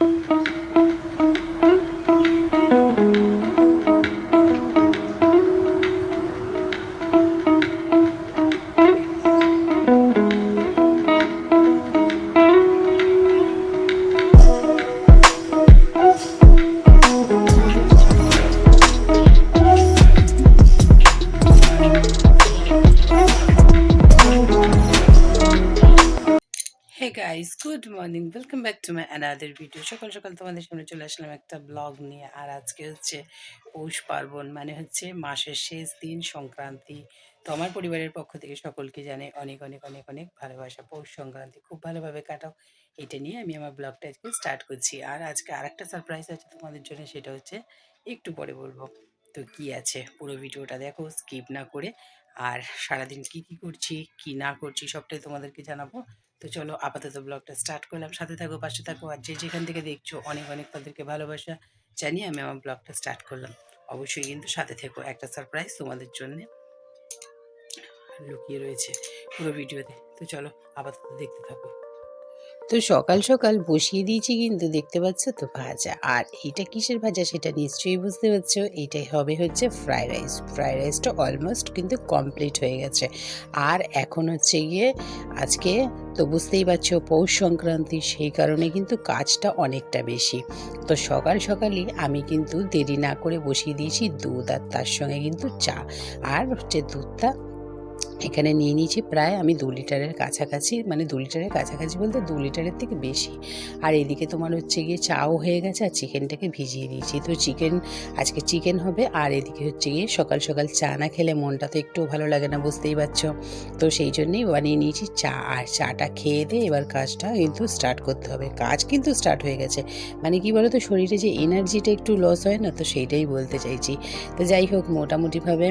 嗯。good morning welcome back to my another video সকাল সকাল তোমাদের সামনে চলে আসলাম একটা ব্লগ নিয়ে। আর আজকে হচ্ছে পৌষ পার্বণ মানে হচ্ছে মাসের শেষ দিন সংক্রান্তি। তো আমার পরিবারের পক্ষ থেকে সকলকে জানে অনেক অনেক অনেক অনেক ভালোবাসা। পৌষ সংক্রান্তি খুব ভালোভাবে কাটাও। এটা নিয়ে আমি আমার ব্লগটা আজকে স্টার্ট করছি। আর আজকে আরেকটা সারপ্রাইজ আছে তোমাদের জন্য, সেটা হচ্ছে একটু পরে বলব। তো কি আছে? পুরো ভিডিওটা দেখো স্কিপ না করে। আর সারাদিন কি কি করছি, কি না করছি, সবটাই তোমাদেরকে জানাব। তো চলো আপাতত ব্লগটা স্টার্ট করলাম। সাথে থাকো, পাশে থাকো আর যে যেখান থেকে দেখছ অনেক অনেক তাদেরকে ভালোবাসা জানিয়ে আমি আমার ব্লগটা স্টার্ট করলাম। অবশ্যই কিন্তু সাথে থেকো। একটা সারপ্রাইজ তোমাদের জন্যে লুকিয়ে রয়েছে পুরো ভিডিওতে। তো চলো আপাতত দেখতে থাকো। তো সকাল সকাল বসিয়ে দিয়েছি কিন্তু দেখতে পাচ্ছ তো ভাজা। আর এইটা কিসের ভাজা সেটা নিশ্চয়ই বুঝতে পারছ। এইটাই হবে হচ্ছে ফ্রাইড রাইস ফ্রাইড রাইসটা অলমোস্ট কিন্তু কমপ্লিট হয়ে গেছে। আর এখন হচ্ছে গিয়ে আজকে তো বুঝতেই পারছ পৌষ সংক্রান্তি, সেই কারণে কিন্তু কাজটা অনেকটা বেশি। তো সকাল সকালই আমি কিন্তু দেরি না করে বসিয়ে দিয়েছি দুধ আর তার সঙ্গে কিন্তু চা। আর হচ্ছে দুধটা এখানে নিয়ে নিয়েছি প্রায় আমি দু লিটারের কাছাকাছি মানে দু লিটারের কাছাকাছি বলতে দু লিটারের থেকে বেশি। আর এদিকে তোমার হচ্ছে গিয়ে চাও হয়ে গেছে আর চিকেনটাকে ভিজিয়ে দিয়েছি। তো চিকেন, আজকে চিকেন হবে আর এদিকে হচ্ছে গিয়ে সকাল সকাল চা না খেলে মনটা তো একটু ভালো লাগে না, বুঝতেই পারছ। তো সেই জন্যেই বানিয়ে নিয়েছি চা। আর চাটা খেয়ে দিয়ে এবার কাজটা কিন্তু স্টার্ট করতে হবে। কাজ কিন্তু স্টার্ট হয়ে গেছে। মানে কি বলো তো শরীরে যে এনার্জিটা একটু লস হয় না, তো সেইটাই বলতে চাইছি। তো যাই হোক, মোটামুটিভাবে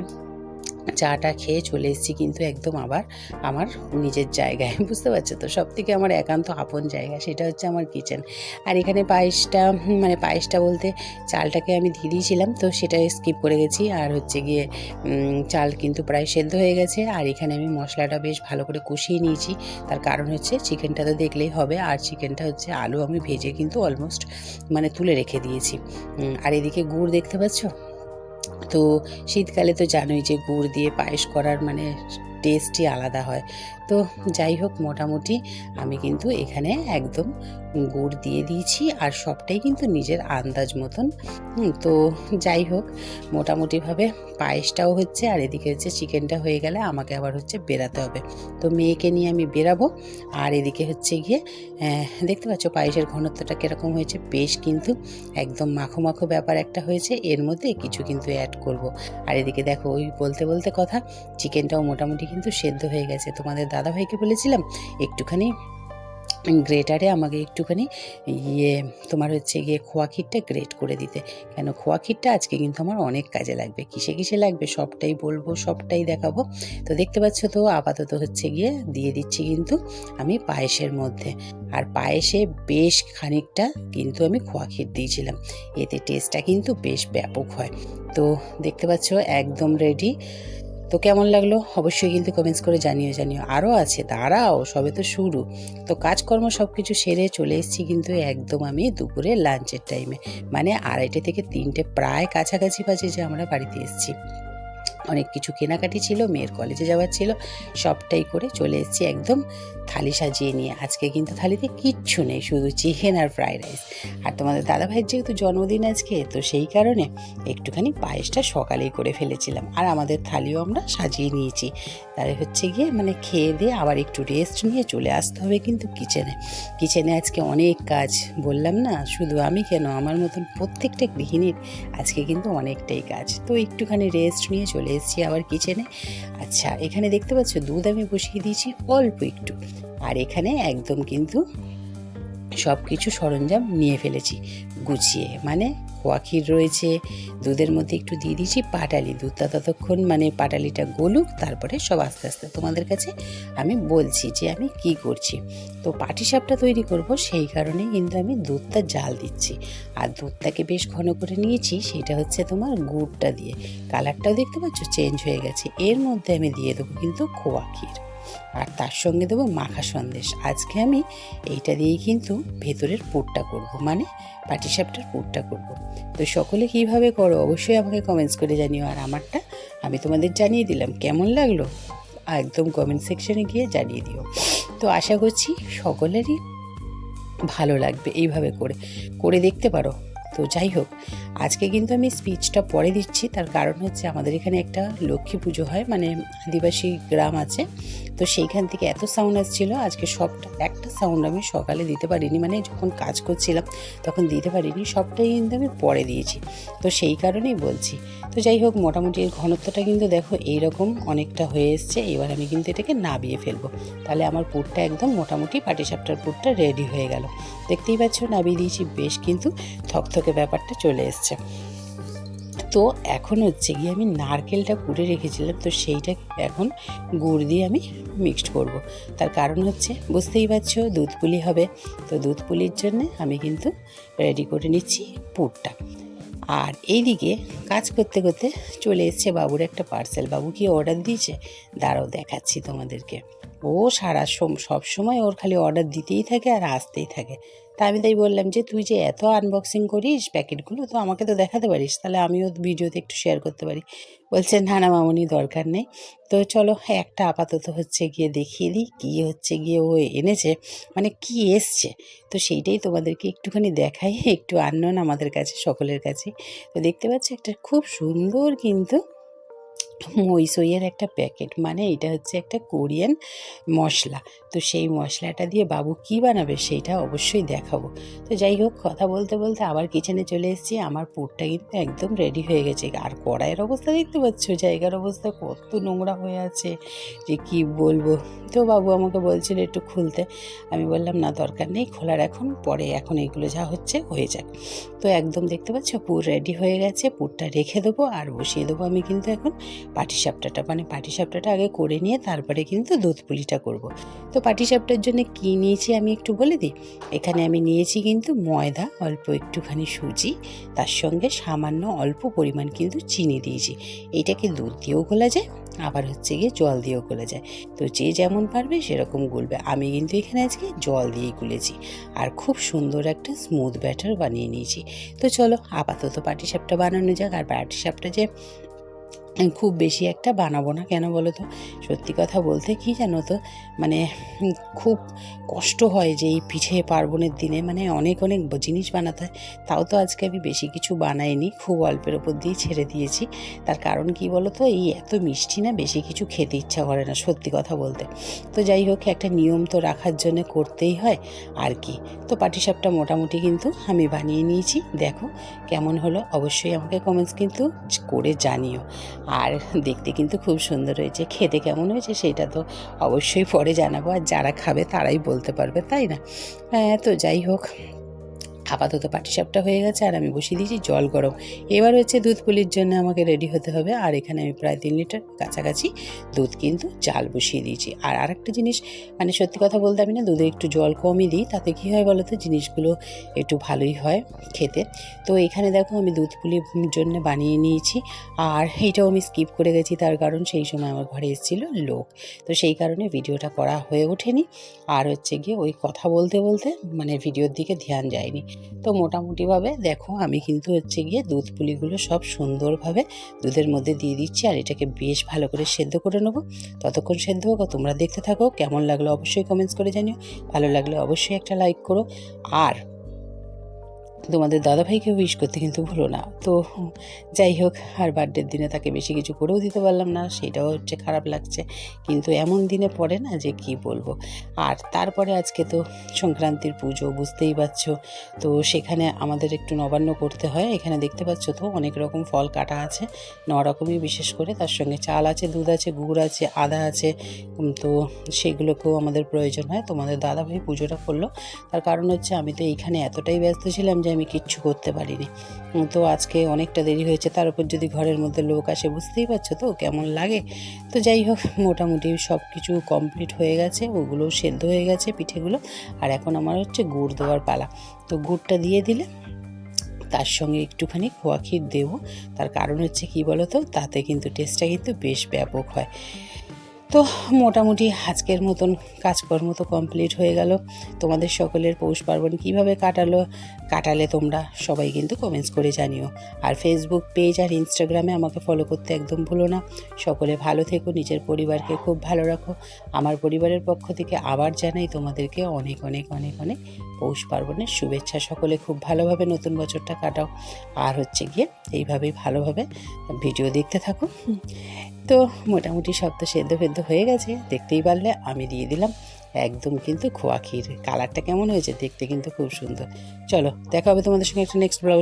চাটা খেয়ে চলে এসেছি কিন্তু একদম আবার আমার নিজের জায়গায়, বুঝতে পারছ তো? সব থেকে আমার একান্ত আপন জায়গা, সেটা হচ্ছে আমার কিচেন আর এখানে পায়েসটা মানে পায়েসটা বলতে চালটাকে আমি দিয়ে দিয়েছিলাম, তো সেটা স্কিপ করে গেছি। আর হচ্ছে গিয়ে চাল কিন্তু প্রায় সেদ্ধ হয়ে গেছে। আর এখানে আমি মশলাটা বেশ ভালো করে কষিয়ে নিয়েছি। তার কারণ হচ্ছে চিকেনটা তো দেখলেই হবে। আর চিকেনটা হচ্ছে আলু আমি ভেজে কিন্তু অলমোস্ট মানে তুলে রেখে দিয়েছি। আর এদিকে গুড় দেখতে পাচ্ছ? তো শীতকালে তো জানোই যে গুড় দিয়ে পায়েস করার মানে টেস্টই আলাদা হয়। তো যাই হোক, মোটামুটি আমি কিন্তু এখানে একদম গুড় দিয়ে দিয়েছি আর সবটাই কিন্তু নিজের আন্দাজ মতন। তো যাই হোক, মোটামুটিভাবে পায়েসটাও হচ্ছে আর এদিকে হচ্ছে চিকেনটা হয়ে গেলে আমাকে আবার হচ্ছে বেরাতে হবে। তো মেয়েকে নিয়ে আমি বেরাবো আর এদিকে হচ্ছে গিয়ে দেখতে পাচ্ছ পায়েসের ঘনত্বটা কীরকম হয়েছে? বেশ কিন্তু একদম মাখো মাখো ব্যাপার একটা হয়েছে। এর মধ্যে কিছু কিন্তু অ্যাড করব। আর এদিকে দেখো, ওই বলতে বলতে কথা, চিকেনটাও মোটামুটি কিন্তু সেদ্ধ হয়ে গেছে। তোমাদের দাদাভাইকে বলেছিলাম, একটুখানি গ্রেটারে আমাকে একটুখানি ইয়ে তোমার হচ্ছে গিয়ে খোয়া ক্ষীরটা গ্রেট করে দিতে। কেন খোয়া ক্ষীরটা আজকে কিন্তু আমার অনেক কাজে লাগবে। কিসে কিসে লাগবে সবটাই বলব, সবটাই দেখাবো। তো দেখতে পাচ্ছ তো, আপাতত হচ্ছে গিয়ে দিয়ে দিচ্ছি কিন্তু আমি পায়েসের মধ্যে। আর পায়েসে বেশ খানিকটা কিন্তু আমি খোয়া ক্ষীর দিয়েছিলাম। এতে টেস্টটা কিন্তু বেশ ব্যাপক হয়। তো দেখতে পাচ্ছ, একদম রেডি তো কেমন লাগল? অবশ্যই কিন্তু কমেন্টস করে জানিও জানিও। আরও আছে, দাঁড়াও, সবে তো শুরু। তো কাজকর্ম সব কিছু সেরে চলে এসেছি কিন্তু একদম আমি দুপুরে লাঞ্চের টাইমে মানে আড়াইটে থেকে তিনটে প্রায় কাছাকাছি বাজে যে আমরা বাড়িতে এসেছি। অনেক কিছু কেনাকাটি ছিল, মেয়ের কলেজে যাওয়ার ছিল, সবটাই করে চলে এসেছি একদম থালি সাজিয়ে নিয়ে। আজকে কিন্তু থালিতে কিচ্ছু নেই, শুধু চিকেন আর ফ্রাইড রাইস আর তোমাদের দাদাভাইয়ের যেহেতু জন্মদিন আজকে, তো সেই কারণে একটুখানি পায়েসটা সকালেই করে ফেলেছিলাম। আর আমাদের থালিও আমরা সাজিয়ে নিয়েছি। তাই হচ্ছে গিয়ে মানে খেয়ে দিয়ে আবার একটু রেস্ট নিয়ে চলে আসতে হবে কিন্তু কিচেনে কিচেনে আজকে অনেক কাজ, বললাম না? শুধু আমি কেন? আমার মতন প্রত্যেকটা গৃহিণীর আজকে কিন্তু অনেকটাই কাজ। তো একটুখানি রেস্ট নিয়ে চলে এসেছি আবার কিচেনে আচ্ছা এখানে দেখতে পাচ্ছ, দুধ আমি বসিয়ে দিয়েছি অল্প একটু। আর এখানে একদম কিন্তু সব কিছু সরঞ্জাম নিয়ে ফেলেছি, গুছিয়ে। মানে খোয়া ক্ষীর রয়েছে। দুধের মধ্যে একটু দিয়ে দিয়েছি পাটালি দুধটা ততক্ষণ মানে পাটালিটা গলুক, তারপরে সব আস্তে আস্তে তোমাদের কাছে আমি বলছি যে আমি কি করছি। তো পাটিসাপটা তৈরি করব, সেই কারণেই কিন্তু আমি দুধটা জাল দিচ্ছি। আর দুধটাকে বেশ ঘন করে নিয়েছি, সেটা হচ্ছে তোমার গুড়টা দিয়ে। কালারটাও দেখতে পাচ্ছ, চেঞ্জ হয়ে গেছে। এর মধ্যে আমি দিয়ে দেবো কিন্তু খোয়া ক্ষীর। আর তার সঙ্গে দেবো মাখা সন্দেশ। আজকে আমি এইটা দিয়েই কিন্তু ভেতরের পুরটা করব মানে পাটিসাপটার পুরটা করব। তো সকলে কীভাবে করো? অবশ্যই আমাকে কমেন্টস করে জানিও। আর আমারটা আমি তোমাদের জানিয়ে দিলাম। কেমন লাগল? একদম কমেন্ট সেকশনে গিয়ে জানিয়ে দিও। তো আশা করছি সকলেরই ভালো লাগবে এইভাবে করে। করে দেখতে পারো। তো যাই হোক, আজকে কিন্তু আমি স্পিচটা পরে দিচ্ছি। তার কারণ হচ্ছে আমাদের এখানে একটা লক্ষ্মী পুজো হয় মানে আদিবাসী গ্রাম আছে। তো সেইখান থেকে এত সাউন্ড আসছিল, আজকে সবটা, একটা সাউন্ড আমি সকালে দিতে পারিনি মানে যখন কাজ করছিলাম তখন দিতে পারিনি, সবটাই কিন্তু আমি পরে দিয়েছি। তো সেই কারণেই বলছি তো যাই হোক, মোটামুটি এর ঘনত্বটা কিন্তু দেখো এইরকম অনেকটা হয়ে এসছে। এবার আমি কিন্তু এটাকে নাবিয়ে ফেলব। তাহলে আমার পুরটা একদম মোটামুটি পাটিসাপটার পুরটা রেডি হয়ে গেল। দেখতেই পাচ্ছ, নাবিয়ে দিয়েছি, বেশ কিন্তু থকথকে ব্যাপারটা চলে এসছে। তো এখন হচ্ছে গিয়ে আমি নারকেলটা কুড়ে রেখেছিলাম, তো সেইটা এখন গুড় দিয়ে আমি মিক্সড করব। তার কারণ হচ্ছে, বুঝতেই পারছ, দুধ পুলি হবে। তো দুধ পুলির জন্য আমি কিন্তু রেডি করে নিচ্ছি পুরটা। আর এইদিকে কাজ করতে করতে চলে এসছে বাবুর একটা পার্সেল বাবু কি অর্ডার দিয়েছে। দাঁড়াও দেখাচ্ছি তোমাদেরকে। ও সারা সব সময় ওর খালি অর্ডার দিতেই থাকে আর আসতেই থাকে। তা আমি তাই বললাম যে, তুই যে এত আনবক্সিং করিস প্যাকেটগুলো, তো আমাকে তো দেখাতে পারিস। তাহলে আমিও ভিডিওতে একটু শেয়ার করতে পারি। বলছে না না, মামনি, দরকার নেই। তো চলো, একটা আপাতত হচ্ছে গিয়ে দেখিয়ে দিই, কী হচ্ছে গিয়ে ও এনেছে। মানে কি এসছে? তো সেইটাই তোমাদেরকে একটুখানি দেখাই, একটু আননোন আমাদের কাছে, সকলের কাছে। তো দেখতে পাচ্ছি, একটা খুব সুন্দর কিন্তু মইসইয়ের একটা প্যাকেট। মানে এটা হচ্ছে একটা কোরিয়ান মশলা। তো সেই মশলাটা দিয়ে বাবু কি বানাবে সেইটা অবশ্যই দেখাবো। তো যাই হোক, কথা বলতে বলতে আবার কিচেনে চলে এসেছি। আমার পুরটা কিন্তু একদম রেডি হয়ে গেছে। আর কড়াইয়ের অবস্থা দেখতে পাচ্ছ? জায়গার অবস্থা কত নোংরা হয়ে আছে যে কি বলব? তো বাবু আমাকে বলছিল একটু খুলতে। আমি বললাম, না, দরকার নেই, খোলার এখন। পরে এখন এগুলো যা হচ্ছে হয়ে যাক। তো একদম দেখতে পাচ্ছ? পুর রেডি হয়ে গেছে। পুরটা রেখে দেবো। আর বসিয়ে দেবো আমি কিন্তু এখন পাটিসাপটাটা মানে পাটিসাপটাটা আগে করে নিয়ে তারপরে কিন্তু দুধ পুলিটা করব। তো পাটিসাপটার জন্য কী নিয়েছি আমি একটু বলে দিই? এখানে আমি নিয়েছি কিন্তু ময়দা, অল্প একটুখানি সুজি, তার সঙ্গে সামান্য অল্প পরিমাণ কিন্তু চিনি দিয়েছি। এইটাকে দুধ দিয়েও গোলা যায়, আবার হচ্ছে গিয়ে জল দিয়েও গলে যায়। তো যে যেমন পারবে সেরকম গুলবে। আমি কিন্তু এখানে আজকে জল দিয়েই গুলেছি। আর খুব সুন্দর একটা স্মুথ ব্যাটার বানিয়ে নিয়েছি। তো চলো, আপাতত পাটিসাপটা বানানো যাক। আর পাটিসাপটা যে খুব বেশি একটা বানাবো না। কেন বলো তো সত্যি কথা বলতে কি জানো তো? মানে খুব কষ্ট হয় যে এই পিঠে পার্বণের দিনে মানে অনেক অনেক জিনিস বানাতে হয়। তাও তো আজকে আমি বেশি কিছু বানাইনি, খুব অল্পের ওপর দিয়ে ছেড়ে দিয়েছি। তার কারণ কি বলো তো এই এত মিষ্টি না, বেশি কিছু খেতে ইচ্ছা করে না, সত্যি কথা বলতে। তো যাই হোক, একটা নিয়ম তো রাখার জন্য করতেই হয়। আর কি? তো পাটিসাপটা মোটামুটি কিন্তু আমি বানিয়ে নিয়েছি। দেখো কেমন হলো? অবশ্যই আমাকে কমেন্টস কিন্তু করে জানিও। আর দেখতে কিন্তু খুব সুন্দর হয়েছে। খেতে কেমন হয়েছে সেটা তো অবশ্যই পরে জানাব। আর যারা খাবে তারাই বলতে পারবে, তাই না? হ্যাঁ তো যাই হোক। আপাতত পাটিসাপটা হয়ে গেছে আর আমি বসিয়ে দিয়েছি জল গরম। এবার হচ্ছে দুধ পুলির জন্য আমাকে রেডি হতে হবে আর এখানে আমি প্রায় তিন লিটার কাছাকাছি দুধ কিন্তু চাল বসিয়ে দিয়েছি। আর আরেকটা জিনিস মানে সত্যি কথা বলতে আমি না দুধে একটু জল কমই দিই, তাতে কী হয় বলো তো জিনিসগুলো একটু ভালোই হয় খেতে। তো এখানে দেখো আমি দুধ পুলির জন্য বানিয়ে নিয়েছি আর এইটাও আমি স্কিপ করে গেছি, তার কারণ সেই সময় আমার ঘরে এসেছিল লোক। তো সেই কারণে ভিডিওটা করা হয়ে ওঠেনি। আর হচ্ছে গিয়ে ওই কথা বলতে বলতে মানে ভিডিওর দিকে ধ্যান যায়নি। তো মোটামুটিভাবে দেখো আমি কিন্তু হচ্ছে গিয়ে দুধ পুলিগুলো সব সুন্দরভাবে দুধের মধ্যে দিয়ে দিচ্ছি আর এটাকে বেশ ভালো করে সেদ্ধ করে নেব। ততক্ষণ সেদ্ধ হোক তোমরা দেখতে থাকো, কেমন লাগল অবশ্যই কমেন্টস করে জানিও। ভালো লাগলে অবশ্যই একটা লাইক করো। আর তোমাদের দাদাভাইকে উইশ করতে কিন্তু ভুলো না। তো যাই হোক, আর বার্থডের দিনে তাকে বেশি কিছু করেও দিতে পারলাম না, সেটাও হচ্ছে খারাপ লাগছে। কিন্তু এমন দিনে পড়ে না যে কি বলব। আর তারপরে আজকে তো সংক্রান্তির পুজো, বুঝতেই পারছ। তো সেখানে আমাদের একটু নবান্ন করতে হয়। এখানে দেখতে পাচ্ছ তো অনেক রকম ফল কাটা আছে। ন রকমই বিশেষ করে। তার সঙ্গে চাল আছে, দুধ আছে, গুড় আছে, আদা আছে। তো সেগুলোকেও আমাদের প্রয়োজন হয়। তোমাদের দাদাভাই পুজোটা করল। তার কারণ হচ্ছে আমি তো এইখানে এতটাই ব্যস্ত ছিলাম যে আমি কিচ্ছু করতে পারিনি। তো আজকে অনেকটা দেরি হয়েছে, তার উপর যদি ঘরের মধ্যে লোক আসে, বুঝতেই পারছ তো কেমন লাগে। তো যাই হোক, মোটামুটি সব কিছু কমপ্লিট হয়ে গেছে, ওগুলো সেদ্ধ হয়ে গেছে পিঠেগুলো, আর এখন আমার হচ্ছে গুড় দেওয়ার পালা। তো গুড়টা দিয়ে দিলে তার সঙ্গে একটুখানি খোয়া ক্ষীর দেবো, তার কারণ হচ্ছে কি বলো তো তাতে কিন্তু টেস্টটা কিন্তু বেশ ব্যাপক হয়। তো মোটামুটি আজকের মতন কাজকর্ম তো কমপ্লিট হয়ে গেল। তোমাদের সকলের পৌষ পার্বণ কীভাবে কাটালো, কাটালে তোমরা সবাই কিন্তু কমেন্টস করে জানিও। আর ফেসবুক পেজ আর ইনস্টাগ্রামে আমাকে ফলো করতে একদম ভুলো না। সকলে ভালো থেকো, নিজের পরিবারকে খুব ভালো রাখো। আমার পরিবারের পক্ষ থেকে আবার জানাই তোমাদেরকে অনেক অনেক অনেক অনেক পৌষ পার্বণের শুভেচ্ছা। সকলে খুব ভালোভাবে নতুন বছরটা কাটাও। আর হচ্ছে গিয়ে এইভাবেই ভালোভাবে ভিডিও দেখতে থাকো। তো মোটামুটি সব তো সেদ্ধ ফেদ্ধ হয়ে গেছে। দেখতেই পারলে আমি দিয়ে দিলাম। একদম কিন্তু খোয়া ক্ষীর। কালারটা কেমন হয়েছে দেখতে কিন্তু খুব সুন্দর। চলো, দেখা হবে তোমাদের সঙ্গে একটা নেক্সট ব্লগ